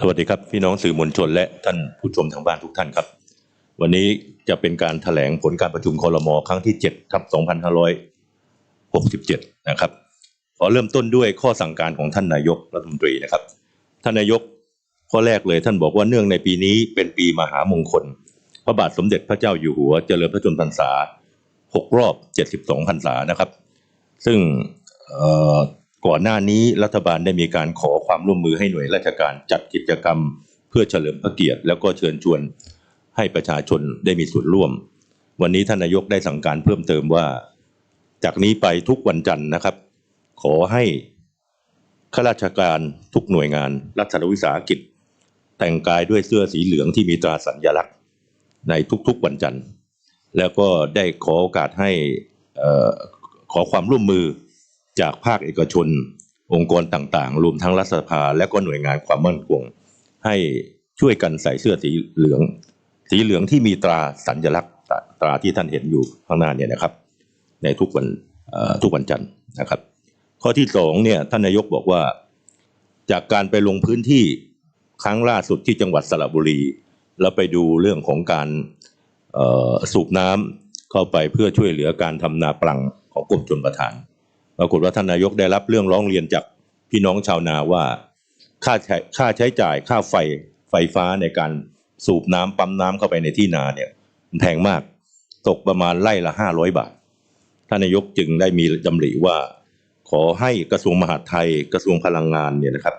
สวัสดีครับ พี่น้องสื่อมวลชนและท่านผู้ชมทางบ้านทุกท่านครับ วันนี้จะเป็นการแถลงผลการประชุมคอรมอครั้งที่7ทับ2567 นะครับ ขอเริ่มต้นด้วยข้อสั่งการของท่านนายกรัฐมนตรีนะครับ ท่านนายกข้อแรกเลยท่านบอกว่าเนื่องในปีนี้เป็นปีมหามงคล พระบาทสมเด็จพระเจ้าอยู่หัวเจริญพระชนมพรรษา 6 รอบ 72พรรษานะครับ ซึ่งเอ่อ ก่อนหน้านี้รัฐบาลได้มีการขอความร่วมมือให้หน่วยราชการจัดกิจกรรม เพื่อเฉลิมพระเกียรติแล้วก็เชิญชวนให้ประชาชนได้มีส่วนร่วม วันนี้ท่านนายกได้สั่งการเพิ่มเติมว่า จากนี้ไปทุกวันจันทร์นะครับ ขอให้ข้าราชการทุกหน่วยงานรัฐวิสาหกิจ แต่งกายด้วยเสื้อสีเหลืองที่มีตราสัญลักษณ์ในทุกๆวันจันทร์ แล้วก็ได้ขอโอกาสให้ขอความร่วมมือ จากภาคเอกชน องค์กรต่างๆ รวมทั้งรัฐสภาและก็หน่วยงานความมั่นคง ให้ช่วยกันใส่เสื้อสีเหลือง สีเหลืองที่มีตราสัญลักษณ์ตราที่ท่านเห็นอยู่ข้างหน้าเนี่ยนะครับ ในทุกวันทุกวันจันทร์นะครับ ข้อที่สองเนี่ยท่านนายกบอกว่า จากการไปลงพื้นที่ครั้งล่าสุดที่จังหวัดสระบุรีแล้วไปดูเรื่องของการสูบน้ำเข้าไปเพื่อช่วยเหลือการทำนาปลังของกรมชลประทาน ปรากฏว่าท่านนายกได้รับเรื่องร้องเรียนจากพี่น้องชาวนาว่าค่าใช้ค่าใช้จ่ายค่าไฟไฟฟ้าในการสูบน้ำปั๊มน้ำเข้าไปในที่นาเนี่ยมันแพงมากตกประมาณไร่ละห้าร้อยบาท ท่านนายกจึงได้มีดำริว่า ขอให้กระทรวงมหาดไทยกระทรวงพลังงานเนี่ยนะครับ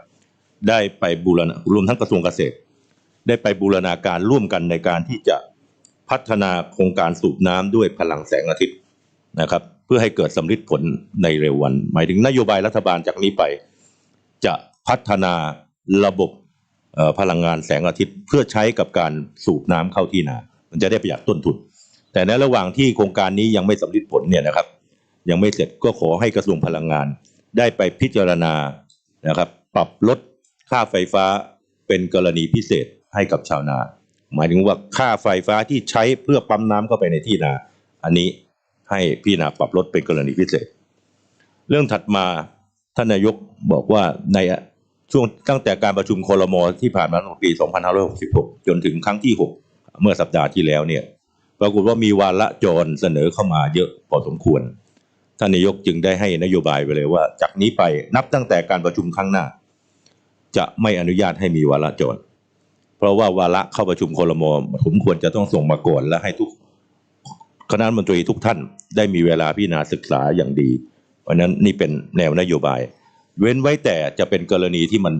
ได้ไปบูรณะรวมทั้งกระทรวงเกษตร ได้ไปบูรณาการร่วมกันในการที่จะพัฒนาโครงการสูบน้ำด้วยพลังแสงอาทิตย์นะครับ พื่อให้เกิดสำลิดผลในเร็ววัน หมายถึงนโยบายรัฐบาลจากนี้ไป จะพัฒนาระบบพลังงานแสงอาทิตย์ เพื่อใช้กับการสูบน้ำเข้าที่นา มันจะได้ประหยัดต้นทุน แต่ในระหว่างที่โครงการนี้ยังไม่สำลิดผลเนี่ยนะครับ ยังไม่เสร็จก็ขอให้กระทรวงพลังงาน ได้ไปพิจารณานะครับ ปรับลดค่าไฟฟ้าเป็นกรณีพิเศษให้กับชาวนา หมายถึงว่าค่าไฟฟ้าที่ใช้เพื่อปั๊มน้ำเข้าไปในที่นา อันนี้ ให้พี่นาปรับลดเป็นกรณีพิเศษ เรื่องถัดมาท่านนายกบอกว่าในช่วงตั้งแต่การประชุมคอรมอที่ผ่านมาตั้งแต่ปี 2566 จนถึงครั้งที่ 6 เมื่อสัปดาห์ที่แล้วเนี่ยปรากฏว่ามีวาระจรเสนอเข้ามาเยอะพอสมควร ท่านนายกจึงได้ให้นโยบายไปเลยว่า จากนี้ไปนับตั้งแต่การประชุมครั้งหน้า จะไม่อนุญาตให้มีวาระจร เพราะว่าวาระเข้าประชุมคอรมอผมควรจะต้องส่งมาก่อนและให้ทุก คณะมนตรีทุกท่านได้มีเวลาพิจารณาศึกษาอย่างดี เพราะนั้นนี่เป็นแนวนโยบาย เว้นไว้แต่จะเป็นกรณีที่มัน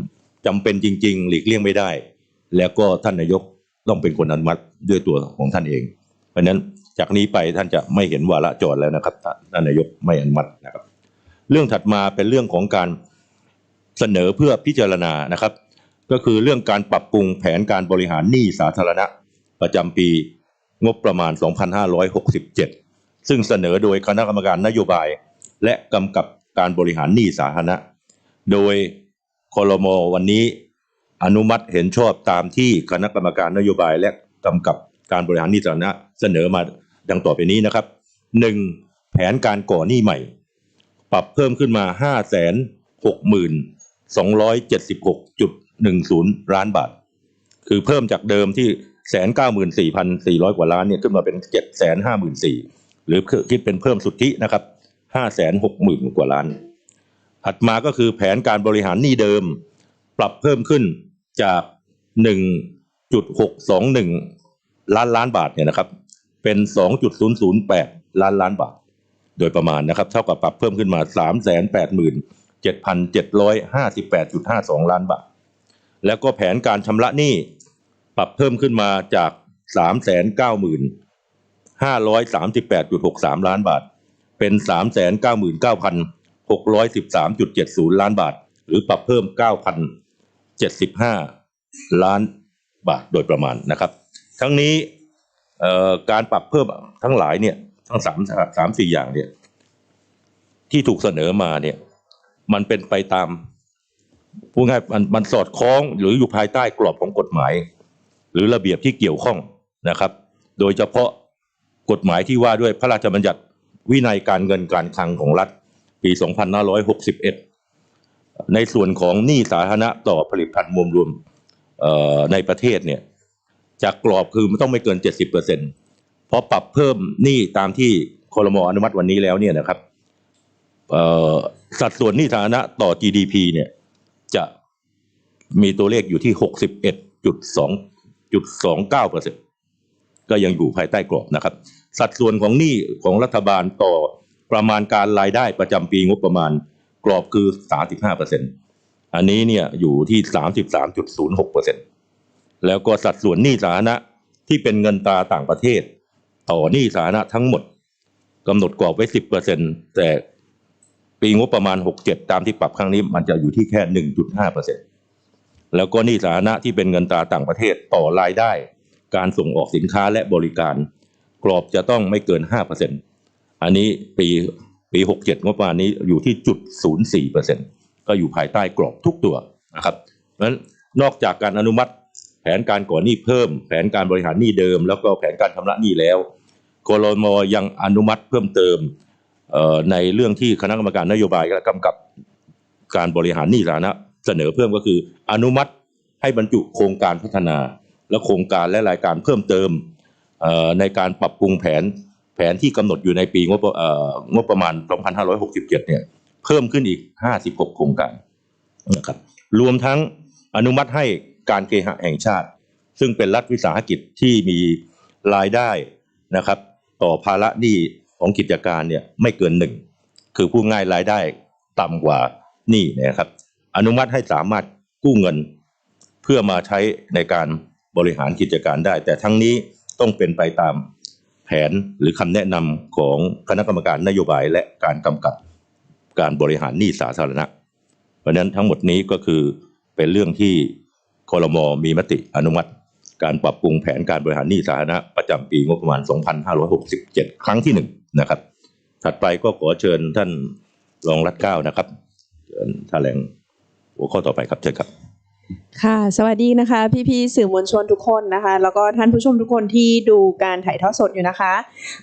จำเป็นจริง ๆ หลีกเลี่ยงไม่ได้ แล้วก็ท่านนายกต้องเป็นคนอนุมัติด้วยตัวของท่านเอง เพราะนั้นจากนี้ไปท่านจะไม่เห็นวาระจรแล้วนะครับท่านท่านนายกไม่อนุมัตินะครับ เรื่องถัดมาเป็นเรื่องของการเสนอเพื่อพิจารณานะครับ ก็คือเรื่องการปรับปรุงแผนการบริหารหนี้สาธารณะ ประจำปี งบประมาณ 2567 ซึ่งเสนอโดยคณะกรรมการนโยบาย และกำกับการบริหารหนี้สาธารณะ โดยคอรมอวันนี้อนุมัติเห็นชอบตามที่คณะกรรมการนโยบายและกำกับการบริหารหนี้สาธารณะเสนอมาดังต่อไปนี้นะครับหนึ่งแผนการก่อหนี้ใหม่ ปรับเพิ่มขึ้นมา 5 6 2 7 6 1 0 ล้านบาท คือเพิ่มจากเดิมที่ แสนเก้าหมื่นสี่พันสี่ร้อยกว่าล้านเนี่ยขึ้นมาเป็นเจ็ดแสนห้าหมื่นสี่หรือคิดเป็นเพิ่มสุทธินะครับห้าแสนหกหมื่นกว่าล้าน ถัดมาก็คือแผนการบริหารหนี้เดิม ปรับเพิ่มขึ้นจากหนึ่งจุดหกสองหนึ่งล้านล้านบาทเนี่ยนะครับ เป็นสองจุดศูนย์ศูนย์แปดล้านล้านบาท โดยประมาณนะครับ เท่ากับปรับเพิ่มขึ้นมาสามแสนแปดหมื่นเจ็ดพันเจ็ดร้อยห้าสิบแปดจุดห้าสองล้านบาท แล้วก็แผนการชำระหนี้ ปรับเพิ่มขึ้นมาจากสามแสนเก้าหมื่นห้าร้อยสามสิบแปดจุดหกสามล้านบาท เป็นสามแสนเก้าหมื่นเก้าพันหกร้อยสิบสามจุดเจ็ดศูนย์ล้านบาท หรือปรับเพิ่มเก้าพันเจ็ดสิบห้าล้านบาทโดยประมาณนะครับ ทั้งนี้การปรับเพิ่มทั้งหลายเนี่ยทั้งสามสามสี่อย่างเนี่ยที่ถูกเสนอมาเนี่ยมันเป็นไปตามพูดง่ายมันสอดคล้องหรืออยู่ภายใต้กรอบของกฎหมาย รือระเบียบที่เกี่ยวข้องนะครับ โดยเฉพาะกฎหมายที่ว่าด้วยพระราชบัญญัติวินัยการเงินการคลังของรัฐปี 2561 ในส่วนของหนี้สาธารณะต่อผลิตภัณฑ์มวลรวมในประเทศเนี่ยจากกรอบคือมันต้องไม่เกินเจ็ดสิบเปอร์เซ็นพอปรับเพิ่มหนี้ตามที่คอรมออนุมัติวันนี้แล้วเนี่ยนะครับสัดส่วนหนี้สาธารณะต่อ GDP เนี่ยจะมีตัวเลขอยู่ที่ห จุดสองเก้าเปอร์เซ็นก็ยังอยู่ภายใต้กรอบนะครับ สัดส่วนของหนี้ของรัฐบาลต่อประมาณการรายได้ประจำปีงบประมาณกรอบคือสามสิบห้าเปอร์เซ็นอันนี้เนี่ยอยู่ที่สามสิบสามจุดศูนย์หกเปอร์เซ็นแล้วก็สัดส่วนหนี้สาธารณะที่เป็นเงินตราต่างประเทศ ต่อหนี้สาธารณะทั้งหมดกำหนดกรอบไว้สิบเปอร์เซ็นแต่ปีงบประมาณหกเจ็ดตามที่ปรับครั้งนี้มันจะอยู่ที่แค่หนึ่งจุดห้าเปอร์เซ็น แล้วก็หนี้สาธารณะที่เป็นเงินตราต่างประเทศต่อรายได้ การส่งออกสินค้าและบริการ กรอบจะต้องไม่เกินห้าเปอร์เซ็นอันนี้ปีปีหกเจ็ดงบประมาณนี้อยู่ที่จุดศูนย์สี่เปอร์เซ็นก็อยู่ภายใต้กรอบทุกตัวนะครับเพราะฉะนั้นนอกจากการอนุมัติแผนการก่อนหนี้เพิ่ม แผนการบริหารหนี้เดิม แล้วก็แผนการชำระหนี้แล้วกรมยังอนุมัติเพิ่มเติมในเรื่องที่คณะกรรมการนโยบายและกำกับการบริหารหนี้สาธารณะ เสนอเพิ่มก็คือ อนุมัติให้บรรจุโครงการพัฒนา และโครงการและรายการเพิ่มเติมในการปรับปรุงแผนแผนที่กำหนดอยู่ในปีงบงบประมาณ 2567 เนี่ยเพิ่มขึ้นอีก 56 โครงการนะครับรวมทั้งอนุมัติให้การเคหะแห่งชาติ ซึ่งเป็นรัฐวิสาหกิจที่มีรายได้นะครับ ต่อภาระหนี้ของกิจการเนี่ยไม่เกินหนึ่ง คือผู้ง่ายรายได้ต่ำกว่าหนี้นะครับ อนุมัติให้สามารถกู้เงิน เพื่อมาใช้ในการบริหารกิจการได้ แต่ทั้งนี้ต้องเป็นไปตามแผนหรือคำแนะนำของคณะกรรมการนโยบายและการกำกับการบริหารหนี้สาธารณะ เพราะนั้นทั้งหมดนี้ก็คือเป็นเรื่องที่คอรมอมีมติอนุมัติ การปรับปรุงแผนการบริหารหนี้สาธารณะประจำปีงบประมาณ 2567 ครั้งที่หนึ่งนะครับ ถัดไปก็ขอเชิญท่านรองรัฐเก้านะครับเชิญแถลง หัวข้อต่อไปครับเชิญครับ ค่ะ สวัสดีนะคะ พี่ๆสื่อมวลชนทุกคนนะคะ แล้วก็ท่านผู้ชมทุกคนที่ดูการถ่ายทอดสดอยู่นะคะ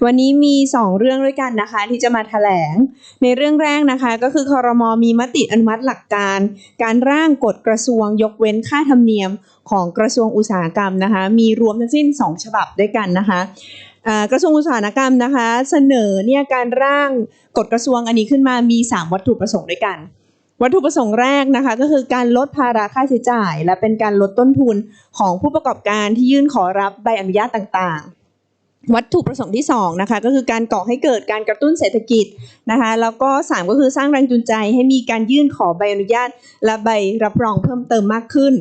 วันนี้มี 2 เรื่องด้วยกันนะคะ ที่จะมาแถลง ในเรื่องแรกนะคะ ก็คือคอรมอมีมติอนุมัติหลักการ การร่างกฎกระทรวงยกเว้นค่าธรรมเนียมของกระทรวงอุตสาหกรรมนะคะ มีรวมทั้งสิ้น 2 ฉบับด้วยกันนะคะกระทรวงอุตสาหกรรมนะคะ เสนอเนี่ยการร่างกฎกระทรวงอันนี้ขึ้นมามี 3 วัตถุประสงค์ด้วยกัน วัตถุประสงค์แรกนะคะก็คือการลดภาระค่าใช้จ่าย และเป็นการลดต้นทุนของผู้ประกอบการที่ยื่นขอรับใบอนุญาตต่างๆ วัตถุประสงค์ที่2นะคะก็คือการก่อให้เกิดการกระตุ้นเศรษฐกิจนะคะแล้วก็ 3 ก็คือสร้างแรงจูงใจให้มีการยื่นขอใบอนุญาต และใบรับรองเพิ่มเติมมากขึ้น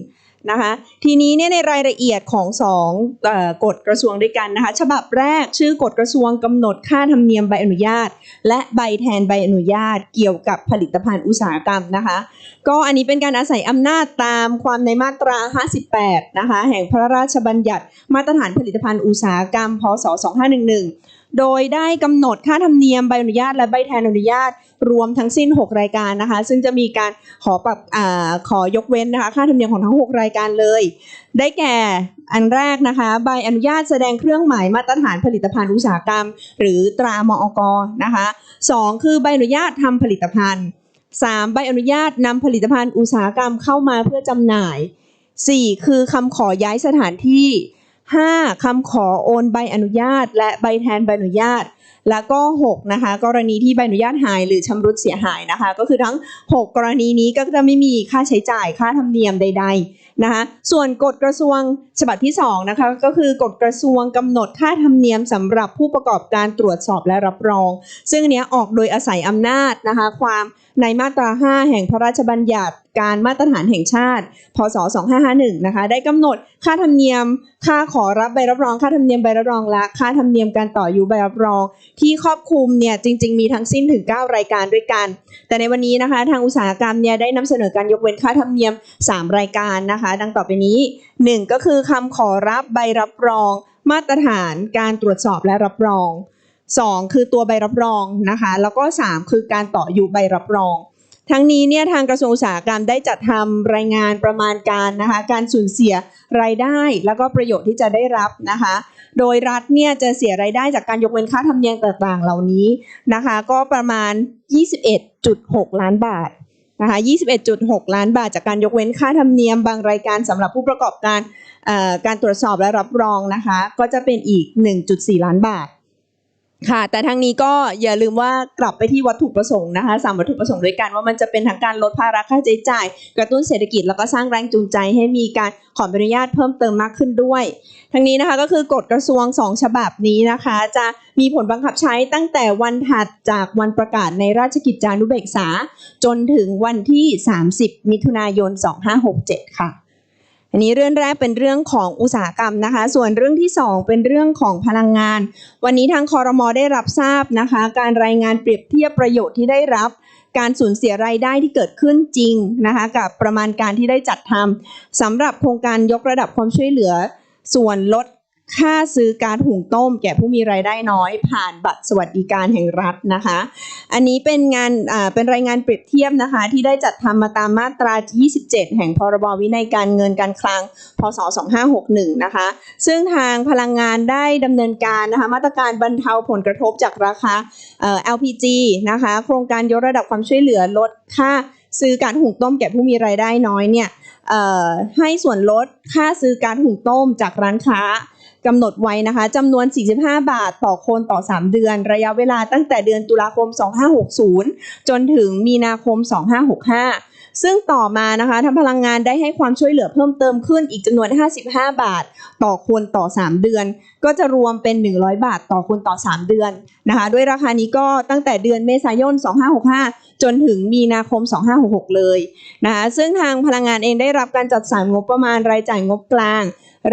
นะคะทีนี้เนี่ยในรายละเอียดของสองกฎกระทรวงด้วยกันนะคะฉบับแรกชื่อกฎกระทรวงกำหนดค่าธรรมเนียมใบอนุญาต และใบแทนใบอนุญาตเกี่ยวกับผลิตภัณฑ์อุตสาหกรรมนะคะก็อันนี้เป็นการอาศัยอำนาจตามความในมาตรา 58 นะคะแห่งพระราชบัญญัติมาตรฐานผลิตภัณฑ์อุตสาหกรรม พศ 2511 โดยได้กำหนดค่าธรรมเนียมใบอนุญาตและใบแทนอนุญาต รวมทั้งสิ้น 6 รายการนะคะ ซึ่งจะมีการขอปรับอขอยกเว้นนะคะค่าธรรมเนียมของทั้ง 6 รายการเลย ได้แก่อันแรกนะคะใบอนุญาตแสดงเครื่องหมายมาตรฐานผลิตภัณฑ์อุตสาหกรรม หรือตรามอกนะคะสองคือใบอนุญาตทำผลิตภัณฑ์สามใบอนุญาตนำผลิตภัณฑ์อุตสาหกรรมเข้ามาเพื่อจำหน่ายสี่คือคำขอย้ายสถานที่ ห้าคำขอโอนใบอนุญาต และใบแทนใบอนุญาต แล้วก็ 6 นะคะ กรณีที่ใบอนุญาตหายหรือชำรุดเสียหายนะคะ ก็คือทั้ง 6 กรณีนี้ก็จะไม่มีค่าใช้จ่ายค่าธรรมเนียมใด ๆนะคะ ส่วนกฎกระทรวงฉบับที่2นะคะก็คือกฎกระทรวงกำหนดค่าธรรมเนียมสำหรับผู้ประกอบการตรวจสอบและรับรอง ซึ่งเนี้ยออกโดยอาศัยอำนาจนะคะความในมาตรา 5 แห่งพระราชบัญญัติการมาตรฐานแห่งชาติ พศ 2551 นะคะ ได้กำหนดค่าธรรมเนียม ค่าขอรับใบรับรอง ค่าธรรมเนียมใบรับรอง และค่าธรรมเนียมการต่ออายุใบรับรอง ที่ครอบคลุมเนี่ยจริง ๆ มีทั้งสิ้นถึง 9 รายการด้วยกัน แต่ในวันนี้นะคะ ทางอุตสาหกรรมเนี่ยได้นำเสนอการยกเว้นค่าธรรมเนียม 3 รายการนะคะ ดังต่อไปนี้ 1 ก็คือคำขอรับใบรับรอง มาตรฐานการตรวจสอบและรับรอง 2 คือตัวใบรับรองนะคะ แล้วก็ 3 คือการต่ออายุใบรับรอง ทั้งนี้เนี่ยทางกระทรวงอุตสาหกรรมได้จัดทำรายงานประมาณการนะคะการสูญเสียรายได้ แล้วก็ประโยชน์ที่จะได้รับนะคะโดยรัฐเนี่ยจะเสียรายได้จากการยกเว้นค่าธรรมเนียมต่างๆ เหล่านี้นะคะ ก็ประมาณ 21.6 ล้านบาทนะคะ 21.6 ล้านบาทจากการยกเว้นค่าธรรมเนียมบางรายการสำหรับผู้ประกอบการ การตรวจสอบและรับรองนะคะ ก็จะเป็นอีก 1.4 ล้านบาทค่ะ แต่ทางนี้ก็อย่าลืมว่ากลับไปที่วัตถุประสงค์นะคะสามวัตถุประสงค์ด้วยกันว่ามันจะเป็นทั้งการลดภาระค่าใช้จ่าย กระตุ้นเศรษฐกิจแล้วก็สร้างแรงจูงใจให้มีการขออนุญาตเพิ่มเติมมากขึ้นด้วย ทั้งนี้นะคะก็คือกฎกระทรวง 2 ฉบับนี้นะคะ จะมีผลบังคับใช้ตั้งแต่วันถัดจากวันประกาศในราชกิจจานุเบกษา จนถึงวันที่ 30 มิถุนายน 2567 ค่ะ อันนี้เรื่องแรกเป็นเรื่องของอุตสาหกรรมนะคะ ส่วนเรื่องที่ 2 เป็นเรื่องของพลังงาน วันนี้ทางคอรมอได้รับทราบนะคะ การรายงานเปรียบเทียบประโยชน์ที่ได้รับ การสูญเสียรายได้ที่เกิดขึ้นจริงนะคะ กับประมาณการที่ได้จัดทำสำหรับโครงการยกระดับความช่วยเหลือ ส่วนลด ค่าซื้อการหุงต้ม แก่ผู้มีรายได้น้อย ผ่านบัตรสวัสดิการแห่งรัฐนะคะ อันนี้เป็นงานเป็นรายงานเปรียบเทียบนะคะ ที่ได้จัดทำมาตามมาตรา 27 แห่งพรบวินัยการเงินการคลัง พศ 2561 นะคะ ซึ่งทางพลังงานได้ดำเนินการนะคะมาตรการบรรเทาผลกระทบจากราคา LPG นะคะ โครงการยกระดับความช่วยเหลือลดค่าซื้อการหุงต้มแก่ผู้มีรายได้น้อยเนี่ยให้ส่วนลดค่าซื้อการหุงต้มจากร้านค้า กำหนดไว้นะคะจำนวน 45 บาทต่อคนต่อ 3 เดือน ระยะเวลาตั้งแต่เดือนตุลาคม 2560 จนถึงมีนาคม 2565 ซึ่งต่อมานะคะทางพลังงานได้ให้ความช่วยเหลือเพิ่มเติมขึ้นอีกจำนวน 55 บาท ต่อคนต่อ 3 เดือน ก็จะรวมเป็น 100 บาทต่อคนต่อ 3 เดือนนะคะด้วยราคานี้ก็ตั้งแต่เดือนเมษายน 2565 จนถึงมีนาคม 2566 เลยนะคะซึ่งทางพลังงานเองได้รับการจัดสรรงบประมาณรายจ่ายงบกลาง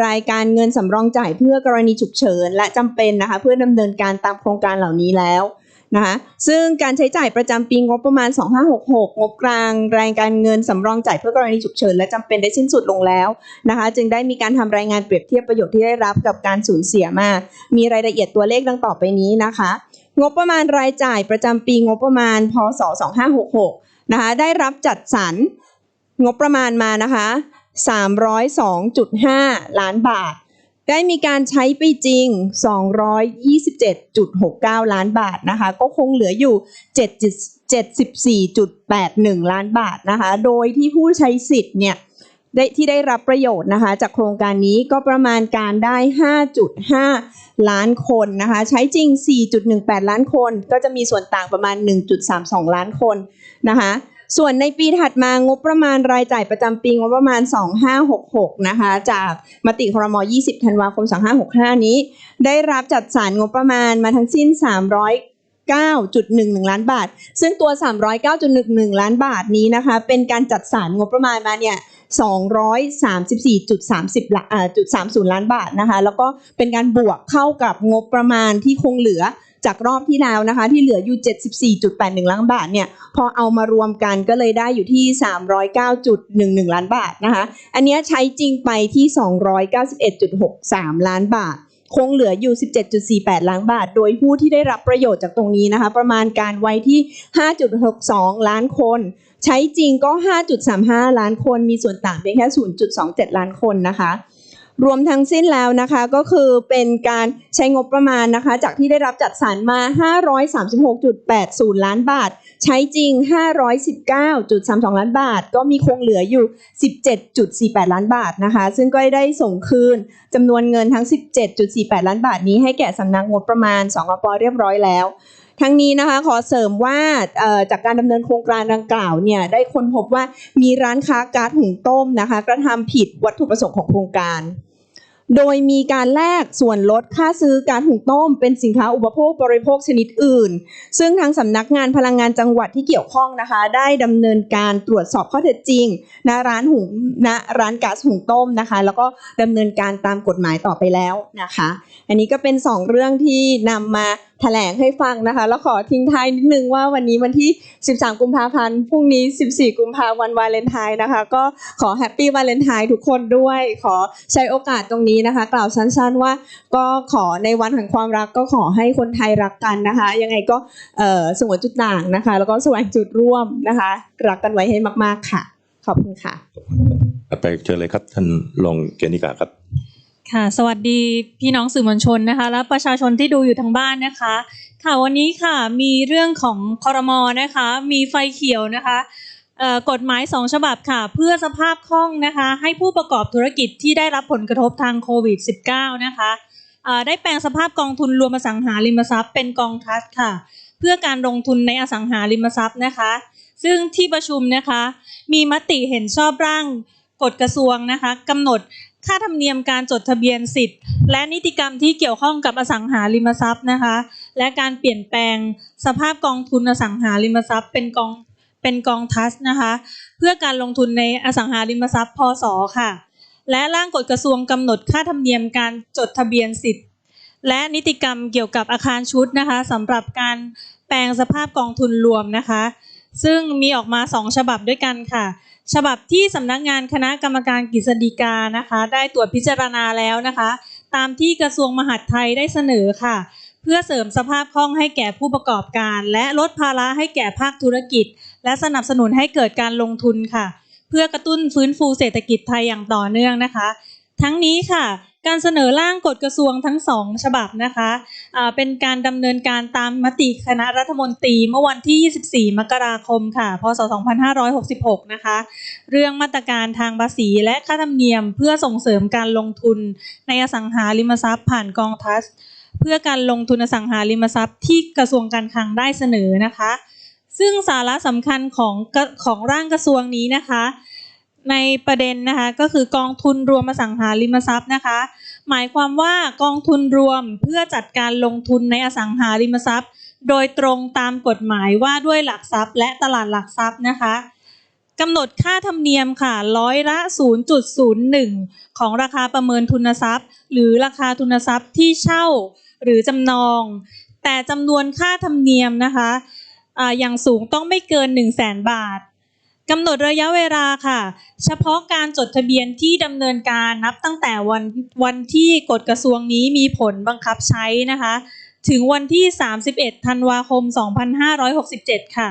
รายการเงินสำรองจ่ายเพื่อกรณีฉุกเฉิน และจำเป็นนะคะเพื่อดำเนินการตามโครงการเหล่านี้แล้วนะคะซึ่งการใช้จ่ายประจำปีงบประมาณ 2566 งบกลาง รายการเงินสำรองจ่ายเพื่อกรณีฉุกเฉินและจำเป็นได้สิ้นสุดลงแล้วนะคะจึงได้มีการทำรายงานเปรียบเทียบประโยชน์ที่ได้รับกับการสูญเสียมา มีรายละเอียดตัวเลขดังต่อไปนี้นะคะ งบประมาณรายจ่ายประจำปีงบประมาณ พศ 2566 นะคะได้รับจัดสรรงบประมาณมานะคะ 302.5 ล้านบาท ได้มีการใช้ไปจริง 227.69 ล้านบาทนะคะ ก็คงเหลืออยู่ 74.81 ล้านบาทนะคะ โดยที่ผู้ใช้สิทธิ์เนี่ยได้ที่ได้รับประโยชน์นะคะ จากโครงการนี้ก็ประมาณการได้ 5.5 ล้านคนนะคะ ใช้จริง 4.18 ล้านคน ก็จะมีส่วนต่างประมาณ 1.32 ล้านคนนะคะ ส่วนในปีถัดมางบประมาณรายจ่ายประจำปีงบประมาณ 2566 นะคะ จากมติครม 20 ธันวาคม 2565 นี้ ได้รับจัดสรรงบประมาณมาทั้งสิ้น 309.11 ล้านบาท ซึ่งตัว 309.11 ล้านบาทนี้นะคะ เป็นการจัดสรรงบประมาณมาเนี่ย 234.30ละอ่าจุด30ล้านบาทนะคะ แล้วก็เป็นการบวกเข้ากับงบประมาณที่คงเหลือ จากรอบที่แล้วนะคะ ที่เหลืออยู่ 74.81 ล้านบาทเนี่ยพอเอามารวมกันก็เลยได้อยู่ที่ 309.11 ล้านบาทนะคะ อันนี้ใช้จริงไปที่ 291.63 ล้านบาท คงเหลืออยู่ 17.48 ล้านบาท โดยผู้ที่ได้รับประโยชน์จากตรงนี้นะคะ ประมาณการไว้ที่ 5.62 ล้านคน ใช้จริงก็ 5.35 ล้านคน มีส่วนต่างเพียงแค่ 0.27 ล้านคนนะคะ รวมทั้งสิ้นแล้วนะคะก็คือเป็นการใช้งบประมาณนะคะ จากที่ได้รับจัดสรรมา 536.80 ล้านบาท ใช้จริง 519.32 ล้านบาท ก็มีคงเหลืออยู่ 17.48 ล้านบาทนะคะ ซึ่งก็ได้ส่งคืนจำนวนเงินทั้ง 17.48 ล้านบาทนี้ให้แก่สำนักงบประมาณสองปเรียบร้อยแล้วทั้งนี้นะคะขอเสริมว่าจากการดำเนินโครงการดังกล่าวเนี่ยได้ค้นพบว่ามีร้านค้าก๊าซหุงต้มนะคะกระทำผิดวัตถุประสงค์ของโครงการ โดยมีการแลกส่วนลดค่าซื้อการหุงต้ม เป็นสินค้าอุปโภคบริโภคชนิดอื่น ซึ่งทางสำนักงานพลังงานจังหวัดที่เกี่ยวข้องนะคะ ได้ดำเนินการตรวจสอบข้อเท็จจริงณร้านหุงณร้านก๊าซหุงต้มนะคะ แล้วก็ดำเนินการตามกฎหมายต่อไปแล้วนะคะ อันนี้ก็เป็น 2 เรื่องที่นำมา ถลงให้ฟังนะคะ แล้วขอทิ้งท้ายนิดนึงว่าวันนี้วันที่ 13 กุมภาพันธ์พรุ่งนี้ 14 กุมภาพันธ์วันวาเลนไทน์นะคะ ก็ขอแฮปปี้วาเลนไทน์ทุกคนด้วย ขอใช้โอกาสตรงนี้นะคะ กล่าวสั้นๆว่าก็ขอในวันแห่งความรักก็ขอให้คนไทยรักกันนะคะ ยังไงก็สงวนจุดต่างนะคะ แล้วก็แสวงจุดร่วมนะคะ รักกันไว้ให้มาก ๆค่ะ ขอบคุณค่ะไปเชิญเลยครับท่านรองเกณิกาครับ ค่ะสวัสดีพี่น้องสื่อมวลชนนะคะ และประชาชนที่ดูอยู่ทางบ้านนะคะ ค่ะวันนี้ค่ะมีเรื่องของคอรมอนะคะ มีไฟเขียวนะคะกฎหมาย 2 ฉบับค่ะ เพื่อสภาพคล่องนะคะ ให้ผู้ประกอบธุรกิจที่ได้รับผลกระทบทางโควิด -19 นะคะได้แปลงสภาพกองทุนรวมอสังหาริมทรัพย์เป็นกองทัสค่ะ เพื่อการลงทุนในอสังหาริมทรัพย์นะคะ ซึ่งที่ประชุมนะคะ มีมติเห็นชอบร่างกฎกระทรวงนะคะกำหนด ค่าธรรมเนียมการจดทะเบียนสิทธิ์ และนิติกรรมที่เกี่ยวข้องกับอสังหาริมทรัพย์นะคะ และการเปลี่ยนแปลงสภาพกองทุนอสังหาริมทรัพย์ เป็นกองเป็นกองทัสนะคะ เพื่อการลงทุนในอสังหาริมทรัพย์พศค่ะ และร่างกฎกระทรวงกำหนดค่าธรรมเนียมการจดทะเบียนสิทธิ์ และนิติกรรมเกี่ยวกับอาคารชุดนะคะสำหรับการแปลงสภาพกองทุนรวมนะคะ ซึ่งมีออกมาสองฉบับด้วยกันค่ะ ฉบับที่สำนักงานคณะกรรมการกฤษฎีกานะคะ ได้ตรวจพิจารณาแล้วนะคะ ตามที่กระทรวงมหาดไทยได้เสนอค่ะ เพื่อเสริมสภาพคล่องให้แก่ผู้ประกอบการ และลดภาระให้แก่ภาคธุรกิจ และสนับสนุนให้เกิดการลงทุนค่ะ เพื่อกระตุ้นฟื้นฟูเศรษฐกิจไทยอย่างต่อเนื่องนะคะ ทั้งนี้ค่ะ การเสนอร่างกฎกระทรวงทั้งสองฉบับนะคะอ่าเป็นการดำเนินการตามมติคณะรัฐมนตรีเมื่อวันที่ 24 มกราคมค่ะ พศ 2566 นะคะ เรื่องมาตรการทางภาษีและค่าธรรมเนียมเพื่อส่งเสริมการลงทุนในอสังหาริมทรัพย์ผ่านกองทัส เพื่อการลงทุนอสังหาริมทรัพย์ที่กระทรวงการคลังได้เสนอนะคะ ซึ่งสาระสำคัญของของร่างกระทรวงนี้นะคะ ในประเด็นนะคะก็คือกองทุนรวมอสังหาริมทรัพย์นะคะ หมายความว่ากองทุนรวมเพื่อจัดการลงทุนในอสังหาริมทรัพย์ โดยตรงตามกฎหมายว่าด้วยหลักทรัพย์ และตลาดหลักทรัพย์นะคะกำหนดค่าธรรมเนียมค่ะร้อยละ 0.01 ของราคาประเมินทุนทรัพย์ หรือราคาทุนทรัพย์ที่เช่าหรือจำนอง แต่จำนวนค่าธรรมเนียมนะคะอ่าอย่างสูงต้องไม่เกิน 1 0 0 0 0แสนบาท กำหนดระยะเวลาค่ะ เฉพาะการจดทะเบียนที่ดำเนินการนับตั้งแต่วันวันที่กฎกระทรวงนี้มีผลบังคับใช้นะคะ ถึงวันที่ 31 ธันวาคม 2567 ค่ะ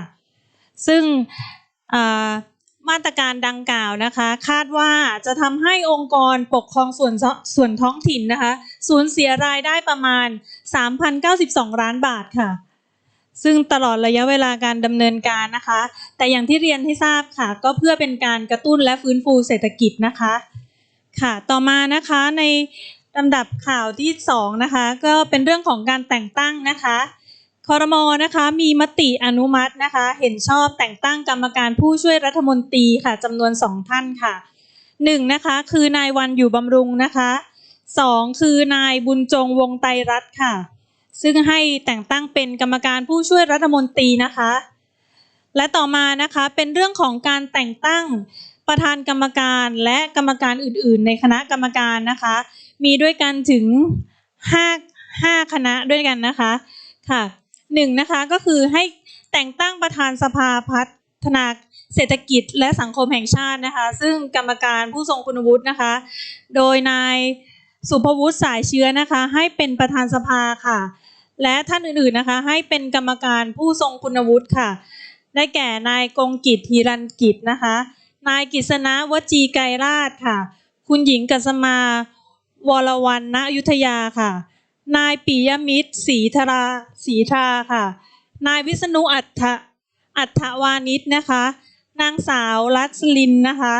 ซึ่งมาตรการดังกล่าวนะคะ คาดว่าจะทำให้องค์กรปกครองส่วนส่วนท้องถิ่นนะคะ สูญเสียรายได้ประมาณ 3,092 ล้านบาทค่ะ ซึ่งตลอดระยะเวลาการดำเนินการนะคะ แต่อย่างที่เรียนให้ทราบค่ะ ก็เพื่อเป็นการกระตุ้นและฟื้นฟูเศรษฐกิจนะคะ ค่ะต่อมานะคะในลำดับข่าวที่สองนะคะก็เป็นเรื่องของการแต่งตั้งนะคะคอรมอนะคะมีมติอนุมัตินะคะ เห็นชอบแต่งตั้งกรรมการผู้ช่วยรัฐมนตรีค่ะจำนวนสองท่านค่ะหนึ่งนะคะคือนายวันอยู่บำรุงนะคะสองคือนายบุญจงวงไตรรัตน์ค่ะ ซึ่งให้แต่งตั้งเป็นกรรมการผู้ช่วยรัฐมนตรีนะคะ และต่อมานะคะเป็นเรื่องของการแต่งตั้งประธานกรรมการและกรรมการอื่นๆ ในคณะกรรมการนะคะ มีด้วยกันถึงห้าห้าคณะด้วยกันนะคะค่ะหนึ่งนะคะก็คือให้แต่งตั้งประธานสภาพัฒนาเศรษฐกิจและสังคมแห่งชาตินะคะ ซึ่งกรรมการผู้ทรงคุณวุฒินะคะ โดยนาย สุภวุฒิสายเชื้อนะคะ ให้เป็นประธานสภาค่ะ และท่านอื่นๆนะคะ ให้เป็นกรรมการผู้ทรงคุณวุฒิค่ะ ได้แก่นายกงกิจธีรันกิจนะคะ นายกฤษณะวจีไกรราชค่ะ คุณหญิงกัสมาวรวรรณอยุธยาค่ะ นายปิยมิตรศรีธราศรีทราค่ะ นายวิษณุอัฏฐอัฏฐวานิชนะคะ นางสาวรัศลินนะคะ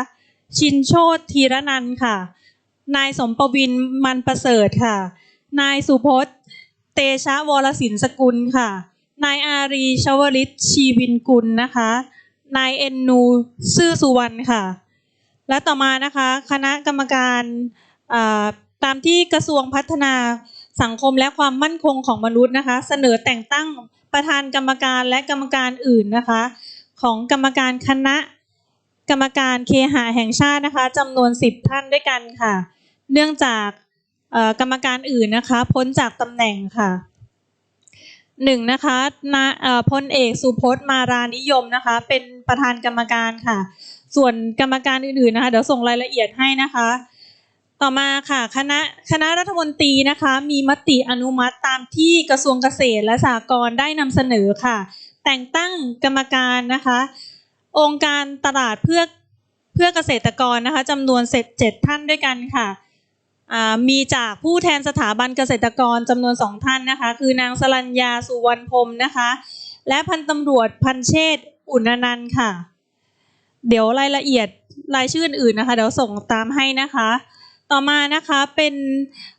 ชินโชตธีรนันค่ะ นายสมประวินมันประเสริฐค่ะ นายสุพจน์ เตชะวรสินสกุลค่ะ นายอารีชวริตชีวินกุลนะคะ นายเอ็นนูซื่อสุวรรณค่ะ และต่อมานะคะคณะกรรมการตามที่กระทรวงพัฒนาสังคมและความมั่นคงของมนุษย์นะคะ เสนอแต่งตั้งประธานกรรมการและกรรมการอื่นนะคะ ของกรรมการคณะกรรมการเคหะแห่งชาตินะคะจำนวน 10 ท่านด้วยกันค่ะ เนื่องจากกรรมการอื่นนะคะพ้นจากตำแหน่งค่ะหนึ่งนะคะนาเอ่อพลเอกสุพจน์มารานิยมนะคะ เป็นประธานกรรมการค่ะ ส่วนกรรมการอื่นๆนะคะ เดี๋ยวส่งรายละเอียดให้นะคะ ต่อมาค่ะคณะคณะรัฐมนตรีนะคะ มีมติอนุมัติตามที่กระทรวงเกษตรและสหกรณ์ได้นำเสนอค่ะ แต่งตั้งกรรมการนะคะ องค์การตลาดเพื่อเพื่อเกษตรกรนะคะจำนวนเสร็จเจ็ดท่านด้วยกันค่ะ มีจากผู้แทนสถาบันเกษตรกรจำนวนสองท่านนะคะ คือนางสรัญญาสุวรรณพรมนะคะ และพันตำรวจพันเชษฐ์อุ่นนันท์ค่ะ เดี๋ยวรายละเอียดรายชื่ออื่นนะคะ เดี๋ยวส่งตามให้นะคะ ต่อมานะคะเป็น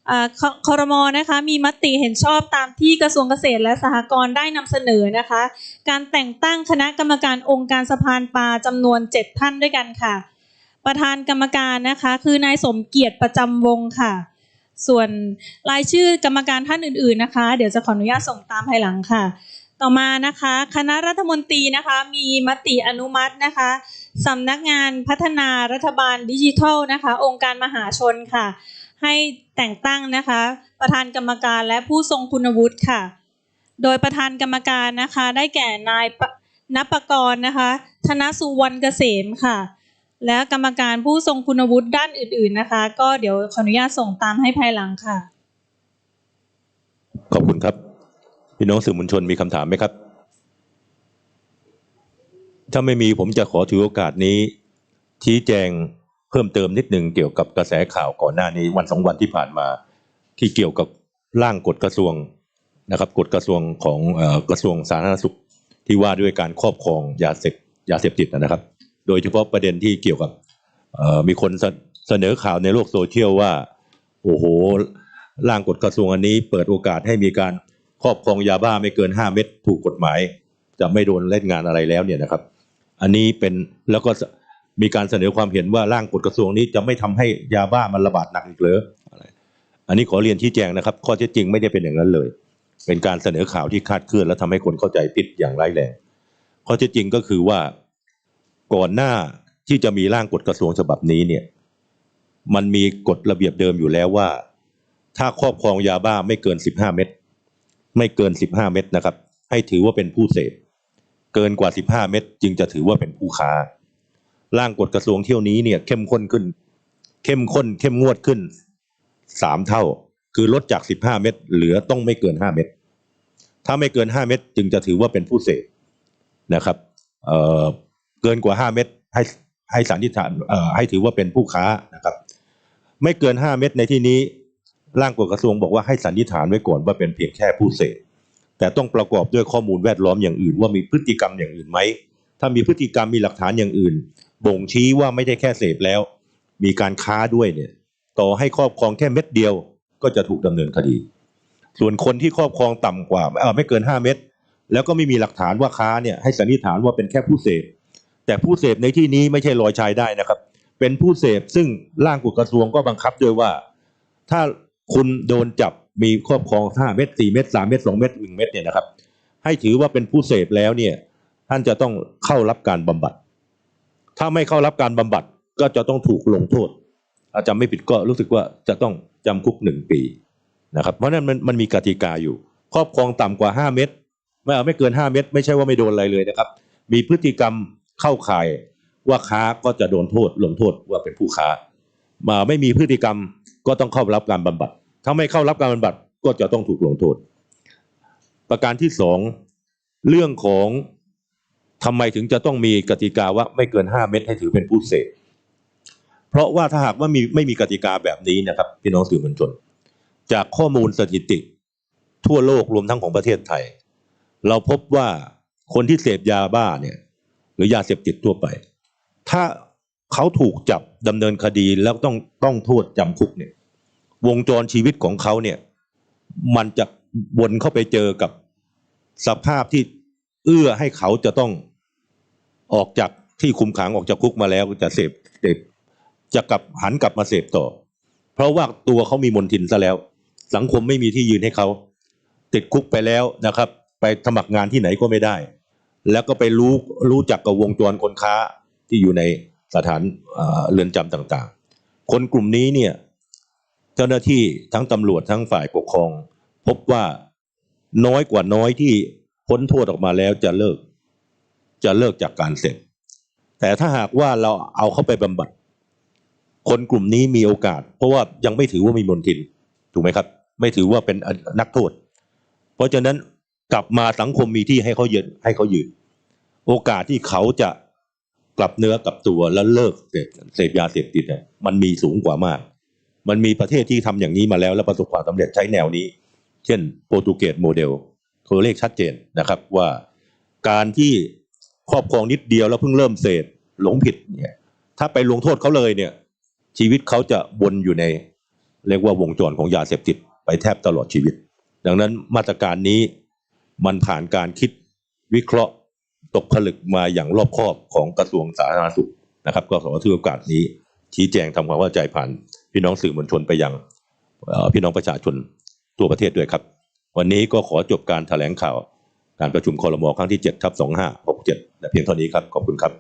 เอ่อคคอรมอนะคะมีมติเห็นชอบตามที่กระทรวงเกษตรและสหกรณ์ได้นำเสนอนะคะ การแต่งตั้งคณะกรรมการองค์การสะพานปลาจำนวน 7 ท่านด้วยกันค่ะ ประธานกรรมการนะคะ คือนายสมเกียรติประจำวงค่ะ ส่วนรายชื่อกรรมการท่านอื่นๆนะคะ เดี๋ยวจะขออนุญาตส่งตามภายหลังค่ะ ต่อมานะคะ คณะรัฐมนตรีนะคะมีมติอนุมัตินะคะสำนักงานพัฒนารัฐบาลดิจิทัลนะคะ องค์การมหาชนค่ะ ให้แต่งตั้งนะคะ ประธานกรรมการและผู้ทรงคุณวุฒิค่ะ โดยประธานกรรมการนะคะ ได้แก่นายนปกรณ์นะคะ ธนสุวรรณเกษมค่ะ และกรรมการผู้ทรงคุณวุฒิด้านอื่น ๆนะคะ ก็เดี๋ยวขออนุญาตส่งตามให้ภายหลังค่ะ ขอบคุณครับ พี่น้องสื่อมวลชนมีคำถามไหมครับ ถ้าไม่มีผมจะขอถือโอกาสนี้ ชี้แจงเพิ่มเติมนิดหนึ่งเกี่ยวกับกระแสข่าวก่อนหน้านี้วันสองวันที่ผ่านมา ที่เกี่ยวกับร่างกฎกระทรวงนะครับกฎกระทรวงของออกระทรวงสาธารณสุขที่ว่าด้วยการครอบครองยาเสพยาเสพติดนะครับ โดยเฉพาะประเด็นที่เกี่ยวกับมีคนเสนอข่าวในโลกโซเชียลว่า โอ้โหร่างกฎกระทรวงอันนี้ เปิดโอกาสให้มีการครอบครองยาบ้าไม่เกิน 5 เม็ดถูกกฎหมาย จะไม่โดนเล่นงานอะไรแล้วเนี่ยนะครับ อันนี้เป็นแล้วก็มีการเสนอความเห็นว่าร่างกฎกระทรวงนี้จะไม่ทำให้ยาบ้ามันระบาดหนักอีกเหรออะไรอันนี้ขอเรียนชี้แจงนะครับ ข้อเท็จจริงไม่ได้เป็นอย่างนั้นเลย เป็นการเสนอข่าวที่คาดเคลื่อนและทำให้คนเข้าใจผิดอย่างร้ายแรงข้อเท็จจริงก็คือว่า ก่อนหน้าที่จะมีร่างกฎกระทรวงฉบับนี้เนี่ยมันมีกฎระเบียบเดิมอยู่แล้วว่า ถ้าครอบครองยาบ้าไม่เกิน 15 เม็ดไม่เกิน 15 เม็ดนะครับ ให้ถือว่าเป็นผู้เสพเกินกว่า 15 เม็ดจึงจะถือว่าเป็นผู้ค้า ร่างกฎกระทรวงเที่ยวนี้เนี่ยเข้มข้นขึ้น เข้มข้นเข้มงวดขึ้นสามเท่า คือลดจาก 15 เม็ดเหลือต้องไม่เกิน 5 เม็ดถ้าไม่เกิน 5 เม็ดจึงจะถือว่าเป็นผู้เสพนะครับ เกินกว่า 5 เม็ดให้ให้สันนิษฐานเอ่อให้ถือว่าเป็นผู้ค้านะครับ ไม่เกิน 5 เม็ดในที่นี้ร่างกฎกระทรวงบอกว่าให้สันนิษฐานไว้ก่อนว่าเป็นเพียงแค่ผู้เสพแต่ต้องประกอบด้วยข้อมูลแวดล้อมอย่างอื่น ว่ามีพฤติกรรมอย่างอื่นไหมถ้ามีพฤติกรรมมีหลักฐานอย่างอื่น บ่งชี้ว่าไม่ได้แค่เสพแล้ว มีการค้าด้วยเนี่ย ต่อให้ครอบครองแค่เม็ดเดียวก็จะถูกดำเนินคดี ส่วนคนที่ครอบครองต่ำกว่าเออไม่เกิน 5 เม็ดแล้วก็ไม่มีหลักฐานว่าค้าเนี่ยให้สันนิษฐานว่าเป็นแค่ผู้เสพ แต่ผู้เสพในที่นี้ไม่ใช่ลอยชายได้นะครับ เป็นผู้เสพซึ่งร่างกฎกระทรวงก็บังคับด้วยว่า ถ้าคุณโดนจับมีครอบครอง5เม็ด4เม็ด3เม็ด2เม็ด1เม็ดเนี่ยนะครับ ให้ถือว่าเป็นผู้เสพแล้วเนี่ยท่านจะต้องเข้ารับการบำบัด ถ้าไม่เข้ารับการบำบัดก็จะต้องถูกลงโทษอาจจะไม่ผิดก็รู้สึกว่าจะต้องจำคุกหนึ่งปีนะครับเพราะนั้นมันมันมีกติกาอยู่ ครอบครองต่ำกว่า 5 เม็ดไม่เอาไม่เกิน 5 เม็ดไม่ใช่ว่าไม่โดนอะไรเลยนะครับ มีพฤติกรรม เข้าข่ายว่าค้าก็จะโดนโทษลงโทษว่าเป็นผู้ค้ามาไม่มีพฤติกรรมก็ต้องเข้ารับการบำบัด ถ้าไม่เข้ารับการบำบัดก็จะต้องถูกลงโทษ ประการที่สองเรื่องของทำไมถึงจะต้องมีกติกาว่าไม่เกินห้าเม็ดให้ถือเป็นผู้เสพเพราะว่าถ้าหากว่ามีไม่มีกติกาแบบนี้นะครับพี่น้องสื่อมวลชน จากข้อมูลสถิติ ทั่วโลกรวมทั้งของประเทศไทย เราพบว่าคนที่เสพยาบ้าเนี่ย หรือยาเสพติดทั่วไป ถ้าเขาถูกจับดำเนินคดีแล้วต้องต้องโทษจำคุกเนี่ยวงจรชีวิตของเขาเนี่ย มันจะวนเข้าไปเจอกับสภาพที่เอื้อให้เขาจะต้องออกจากที่คุมขังออกจากคุกมาแล้วจะเสพเสพจะกลับหันกลับมาเสพต่อ เพราะว่าตัวเขามีมนทินซะแล้ว สังคมไม่มีที่ยืนให้เขา ติดคุกไปแล้วนะครับ ไปสมัครงานที่ไหนก็ไม่ได้ แล้วก็ไปรู้รู้จักกับวงจรคนค้าที่อยู่ในสถานเรือนจำต่างๆ คนกลุ่มนี้เนี่ยเจ้าหน้าที่ทั้งตำรวจทั้งฝ่ายปกครอง พบว่าน้อยกว่าน้อยที่พ้นโทษออกมาแล้วจะเลิก จะเลิกจากการเสพแต่ถ้าหากว่าเราเอาเข้าไปบำบัด คนกลุ่มนี้มีโอกาส เพราะว่ายังไม่ถือว่ามีมนทิน ถูกไหมครับ ไม่ถือว่าเป็นนักโทษ เพราะฉะนั้น กลับมาสังคมมีที่ให้เขายืนให้เขายืน โอกาสที่เขาจะกลับเนื้อกลับตัวแล้วเลิกเสพเสพยาเสพติดเนี่ยมันมีสูงกว่ามาก มันมีประเทศที่ทำอย่างนี้มาแล้ว และประสบความสำเร็จใช้แนวนี้ เช่น โปรตุเกสโมเดลตัวเลขชัดเจนนะครับว่าการที่ครอบครองนิดเดียวแล้วเพิ่งเริ่มเสพหลงผิดเนี่ยถ้าไปลงโทษเขาเลยเนี่ย ชีวิตเขาจะวนอยู่ในเรียกว่าวงจรของยาเสพติดไปแทบตลอดชีวิต ดังนั้นมาตรการนี้ มันผ่านการคิดวิเคราะห์ตกผลึกมาอย่างรอบคอบของกระทรวงสาธารณสุขนะครับก็ขอถือโอกาสนี้ ชี้แจงทำความเข้าใจผ่านพี่น้องสื่อมวลชนไปยังพี่น้องประชาชนทั่วประเทศด้วยครับ วันนี้ก็ขอจบการแถลงข่าว การประชุมคอรมอครั้งที่7ทับ2567และเพียงเท่านี้ครับ ขอบคุณครับ